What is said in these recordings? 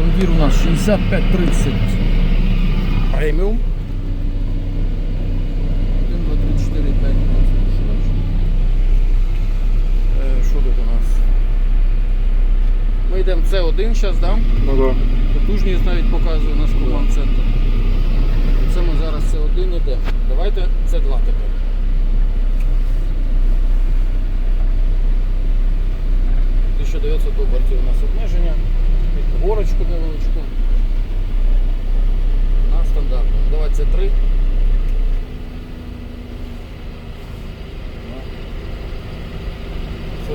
Жондір у нас 6530 преміум. 1, 2, 3, 4, 5, 5. Е, Що тут у нас? Ми йдемо С1 зараз, да? Ну да. Потужність навіть показує у нас команд центр. Це ми зараз С1 йдемо. Давайте С2 тепер. – 1900 обертів у нас обмеження. Під горочку невеличку. На стандартному. Давай це три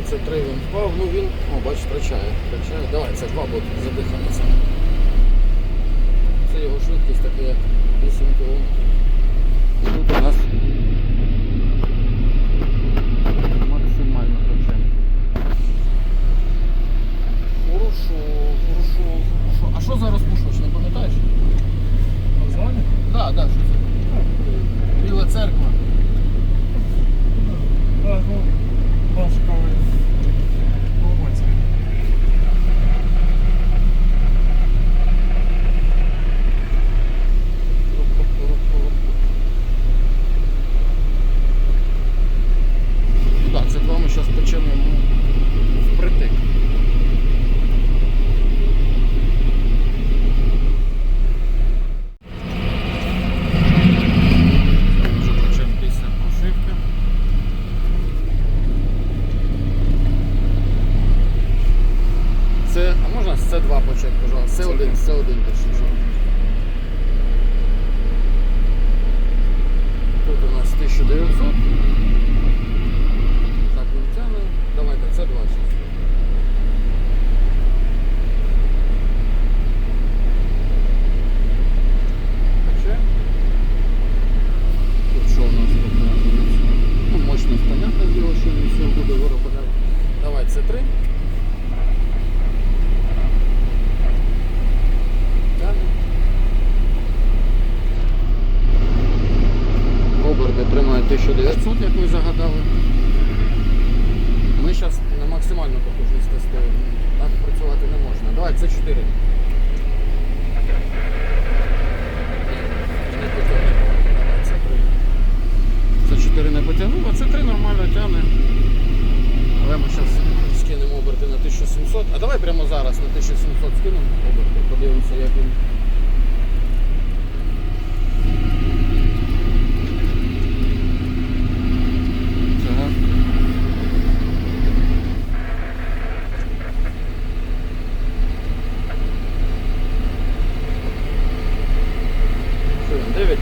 Це 3 він впав, ну він, о, бач, втрачає. втрачає. Давай, це два буде задихається. Коротше, пожалуйста, це один, це один точніше. Тут у нас 1900. Так, він тяне. Давайте, це 26. Ну, мощность, понятное дело, что не все буду. Давай, C3. 900, як ви загадали. Ми зараз на максимальну потужність тестуємо. Так працювати не можна. Давай, це 4. Це 4 не потягнуло, це 3 нормально тягне. Але ми зараз скинемо оберти на 1700. А давай прямо зараз на 1700 скинемо оберти, подивимося, як він. Evet.